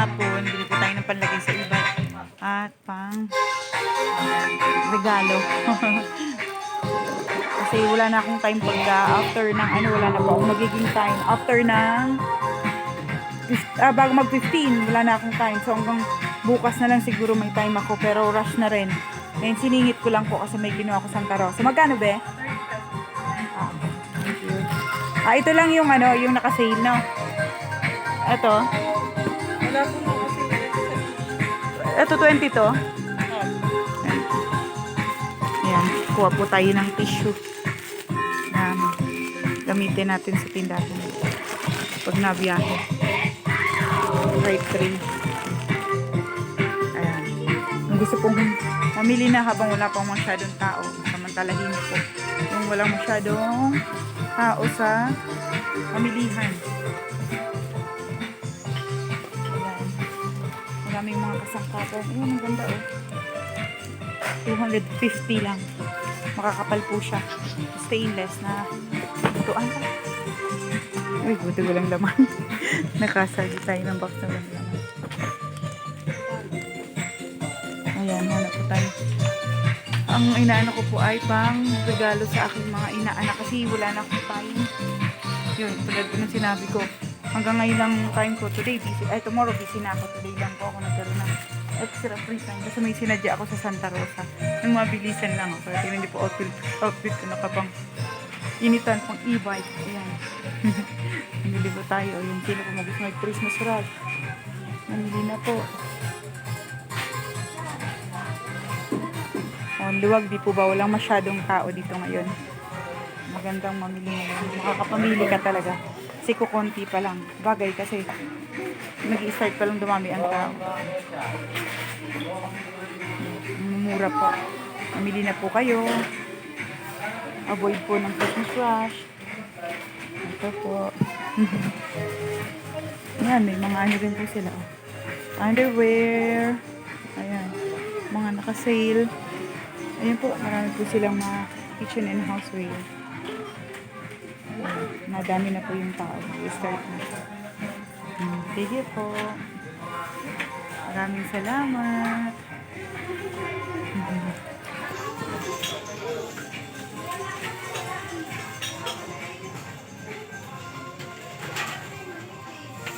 hapon, bili po tayo ng panlagay sa iba. At pang regalo. Kasi wala na akong time pagka after ng ano, wala na po akong magiging time. After ng ah, bago mag 15, wala na akong time. So hanggang bukas na lang siguro may time ako pero rush na rin. Ngayon siningit ko lang po kasi may ginawa ko Santa Rosa. Magkano be? Ah. Ah, ito lang yung ano, yung naka-sale, no? Ito. Ito 20 to. Ayan, kuha po tayo ng tissue. Na gamitin natin sa tindahan. Pag nabiyahe. Right 3. Ayan. Kung gusto pong mamili na habang wala pang masyadong tao, samantalahin niyo po. Yung walang masyadong tao sa pamilihan. Maraming mga kasangkapan. Ayun, ang ganda oh. 250 lang. Makakapal po siya. Stainless na tuan. Uy, buti walang laman. Nakasali tayo ng box na walang laman. Ayan, hanap po tayo. Ang inaano ko po ay pang regalo sa aking mga inaanak kasi wala na akong time. Yun, tulad po ng sinabi ko. Hanggang ngayon lang time ko. Today busy. Ay, tomorrow busy na ako. Today lang po ako nagkaroon ng extra free time. Kasi may sinadya ako sa Santa Rosa. Yung mabilisan lang ako. Kaya hindi po outfit, outfit ko nakapang initan pang e-bike. Ayan. Namili po tayo. Yung sino po mag-gusto mag-Christmas rush. Namili na po. Oh, luwag di po ba? Walang masyadong tao dito ngayon. Magandang mamili ngayon. Makakapamili ka talaga. Kasi kukunti pa lang. Bagay kasi nag-start pa lang dumami ang tao. Mura po. Mamili na po kayo. Avoid po ng Christmas rush. Ito po. Ayan, may mga ano rin po sila. oh. Underwear. Ayan. Mga naka-sale. Ayan po, marami po silang mga kitchen and houseware. Ayan, Madami na po yung tao. I-start na. Hmm, Sige po. Maraming salamat.